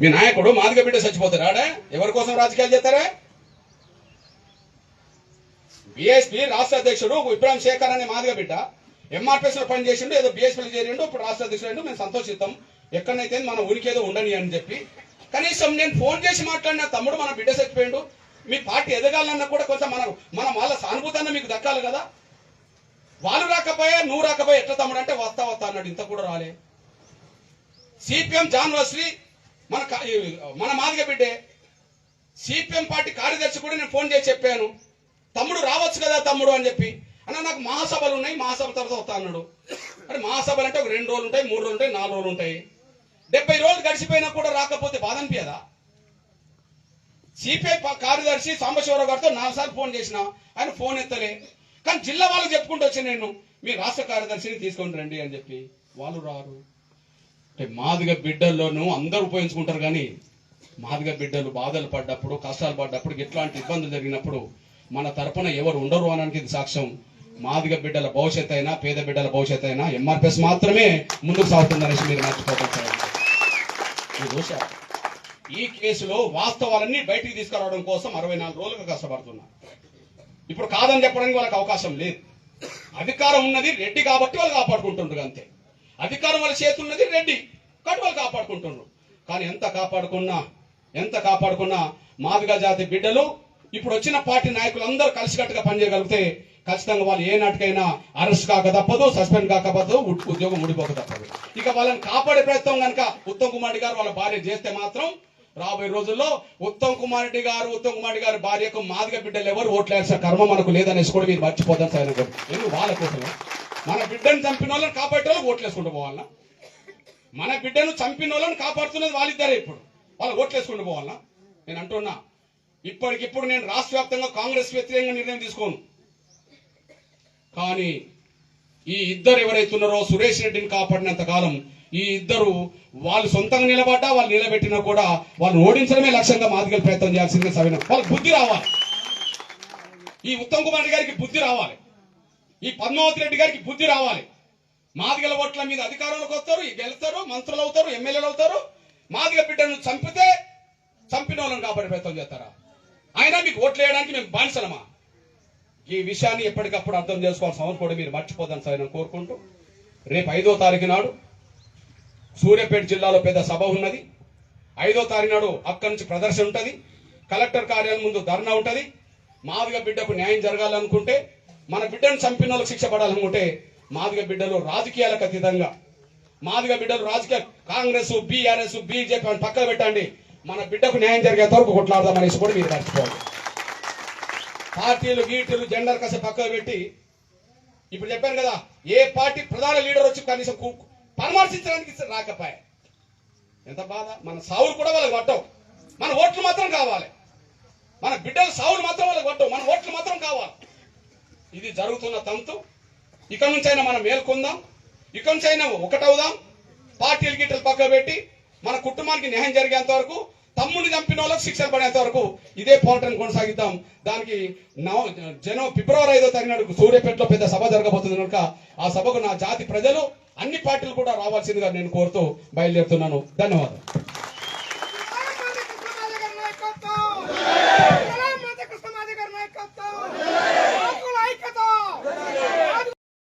మీ నాయకుడు మాదిగ బిడ్డ చచ్చిపోతారా ఎవరి కోసం రాజకీయాలు చేస్తారా? బీఎస్పీ రాష్ట్ర అధ్యక్షుడు ఇబ్రాహిం శేఖర్ అనే మాదిగ బిడ్డ ఎంఆర్పిఎస్లో పనిచేసిండు ఏదో బీఎస్పీలో చేరిండు ఇప్పుడు రాష్ట్ర అధ్యక్షుడు మేము సంతోషిస్తాం. ఎక్కడైతే మన ఉనికి ఏదో ఉండని అని చెప్పి. కనీసం నేను ఫోన్ చేసి మాట్లాడిన తమ్ముడు మన బిడ్డ చచ్చిపోయిండు. మీ పార్టీ ఎదగాలన్నా కూడా కొంచెం మన మన వాళ్ళ సానుభూతాన్ని మీకు దక్కాలి కదా. వాళ్ళు రాకపోయా నువ్వు రాకపోయా ఎట్లా తమ్ముడు? అంటే వస్తా వస్తా అన్నాడు. ఇంత కూడా రాలే. సిపిఎం జాన్ వస్లీ మన మన మాదిగ బిడ్డే సిపిఎం పార్టీ కార్యదర్శి కూడా నేను ఫోన్ చేసి చెప్పాను. తమ్ముడు రావచ్చు కదా తమ్ముడు అని చెప్పి. అన్న నాకు మహాసభలు ఉన్నాయి మహాసభ తర్వాత వస్తా అన్నాడు. మరి మహాసభలు అంటే ఒక రెండు రోజులు ఉంటాయి మూడు రోజులు ఉంటాయి నాలుగు రోజులు ఉంటాయి. డెబ్బై రోజులు గడిచిపోయినా కూడా రాకపోతే బాధ అనిపించదా? సిపిఐ పా- కార్యదర్శి సాంబశివరావు గారితో నాలుగు సార్లు ఫోన్ చేసిన ఆయన ఫోన్ ఎత్తలే. కానీ జిల్లా వాళ్ళకి చెప్పుకుంటూ వచ్చాను నేను. మీ రాష్ట్ర కార్యదర్శిని తీసుకొని రండి అని చెప్పి. వాళ్ళు రారు. అంటే మాదిగ బిడ్డల్లోనూ అందరూ ఉపయోగించుకుంటారు కానీ మాదిగ బిడ్డలు బాధలు పడ్డప్పుడు కష్టాలు పడ్డప్పుడు ఇట్లాంటి ఇబ్బందులు జరిగినప్పుడు మన తరపున ఎవరు ఉండరు అనడానికి ఇది సాక్ష్యం. మాదిగ బిడ్డల భవిష్యత్ అయినా పేద బిడ్డల భవిష్యత్ అయినా ఎంఆర్పిఎస్ మాత్రమే ముందుకు సాగుతుందనేసి మీరు మర్చిపోతారు. ఇది ఈ కేసులో వాస్తవాలన్నీ బయటికి తీసుకురావడం కోసం అరవై నాలుగు రోజులుగా కష్టపడుతున్నా. ఇప్పుడు కాదని చెప్పడానికి వాళ్ళకి అవకాశం లేదు. అధికారం ఉన్నది రెడ్డి కాబట్టి వాళ్ళు కాపాడుకుంటుండ్రు అంతే. అధికారం వాళ్ళ చేతున్నది రెడ్డి కాబట్టి వాళ్ళు కాపాడుకుంటుండ్రు కానీ ఎంత కాపాడుకున్నా ఎంత కాపాడుకున్నా మాదిగా జాతి బిడ్డలు ఇప్పుడు వచ్చిన పార్టీ నాయకులు అందరూ కలిసికట్టుగా పనిచేయగలిగితే ఖచ్చితంగా వాళ్ళు ఏ నాటికైనా అరెస్ట్ కాక తప్పదు సస్పెండ్ కాక తప్పదు ఉద్యోగం ఊడిపోక తప్పదు. ఇక వాళ్ళని కాపాడే ప్రయత్నం కనుక ఉత్తమ్ కుమార్ గారు వాళ్ళ భార్య చేస్తే మాత్రం రాబోయే రోజుల్లో ఉత్తమ్ కుమార్ రెడ్డి గారు ఉత్తమ్ కుమార్ రెడ్డి గారి భార్యకు మాదిగ బిడ్డలు ఎవరు ఓట్లేసిన కర్మ మనకు లేదనేసి కూడా మీరు మర్చిపోతాం సార్ ఎందుకు? వాళ్ళ కోసం మన బిడ్డను చంపిన వాళ్ళని కాపాడే వాళ్ళు ఓట్లేసుకుంటూ పోవాలన్నా మన బిడ్డను చంపిన వాళ్ళని కాపాడుతున్నది వాళ్ళిద్దరే ఇప్పుడు. వాళ్ళు ఓట్లేసుకుంటూ పోవాలన్నా నేను అంటున్నా ఇప్పటికిప్పుడు నేను రాష్ట్ర వ్యాప్తంగా కాంగ్రెస్ వ్యతిరేకంగా నిర్ణయం తీసుకోను. కానీ ఈ ఇద్దరు ఎవరైతున్నారో సురేష్ రెడ్డిని కాపాడినంత కాలం ఈ ఇద్దరు వాళ్ళు సొంతంగా నిలబడ్డా వాళ్ళు నిలబెట్టినా కూడా వాళ్ళు ఓడించడమే లక్ష్యంగా మాదిగల ప్రయత్నం చేయాల్సిందే సవిన వాళ్ళకి బుద్ధి రావాలి. ఈ ఉత్తమ్ కుమార్ రెడ్డి గారికి బుద్ధి రావాలి. ఈ పద్మావతి రెడ్డి గారికి బుద్ధి రావాలి. మాదిగల ఓట్ల మీద అధికారంలోకి వస్తారు గెలుస్తారు మంత్రులు అవుతారు ఎమ్మెల్యేలు అవుతారు. మాదిగ బిడ్డను చంపితే చంపిన వాళ్ళని కాపాడే ప్రయత్నం చేస్తారా? అయినా మీకు ఓట్లు వేయడానికి మేము బానిసలమా? ఈ విషయాన్ని ఎప్పటికప్పుడు అర్థం చేసుకోవాల్సిన అవసరం కూడా మీరు మర్చిపోదని సరే నేను కోరుకుంటూ రేపు ఐదో తారీఖు నాడు సూర్యాపేట జిల్లాలో పెద్ద సభ ఉన్నది. ఐదో తారీఖు నాడు అక్కడి నుంచి ప్రదర్శన ఉంటుంది. కలెక్టర్ కార్యాలయం ముందు ధర్నా ఉంటుంది. మాదిగ బిడ్డకు న్యాయం జరగాలనుకుంటే మన బిడ్డను చంపిన వాళ్ళకి శిక్ష పడాలనుకుంటే మాదిగ బిడ్డలు రాజకీయాలకు అతీతంగా. మాదిగ బిడ్డలు రాజకీయ కాంగ్రెస్ బీఆర్ఎస్ బీజేపీ అని పక్కన పెట్టండి. మన బిడ్డకు న్యాయం జరిగే వరకు కొట్లాడదామనేసి కూడా మీరు మర్చిపోవాలి పార్టీలు గీటీలు జెండర్ కసే పక్కన పెట్టి ఇప్పుడు చెప్పాను కదా ఏ పార్టీ ప్రధాన లీడర్ వచ్చి కనీసం పరామర్శించడానికి రాకపోయా? ఎంత బాధ? మన సావులు కూడా వాళ్ళకి పట్టవు. మన ఓట్లు మాత్రం కావాలి. మన బిడ్డల సావులు మాత్రం వాళ్ళకి పట్టవు. మన ఓట్లు మాత్రం కావాలి. ఇది జరుగుతున్న తంతు. ఇక నుంచి అయినా మనం మేల్కొందాం. ఇక నుంచి అయినా ఒకటవుదాం. పార్టీలు గిట్టలు పక్క పెట్టి మన కుటుంబానికి న్యాయం జరిగేంత వరకు తమ్ముడిని చంపిన వాళ్ళకి శిక్షలు పడేంత వరకు ఇదే పోరాటాన్ని కొనసాగిద్దాం. దానికి నవ జనం ఫిబ్రవరి ఐదో తారీఖు సూర్యాపేటలో పెద్ద సభ జరగబోతుంది కనుక ఆ సభకు నా జాతి ప్రజలు అన్ని పార్టీలు కూడా రావాల్సిందిగా నేను కోరుతూ బయలుదేరుతున్నాను. ధన్యవాదాలు.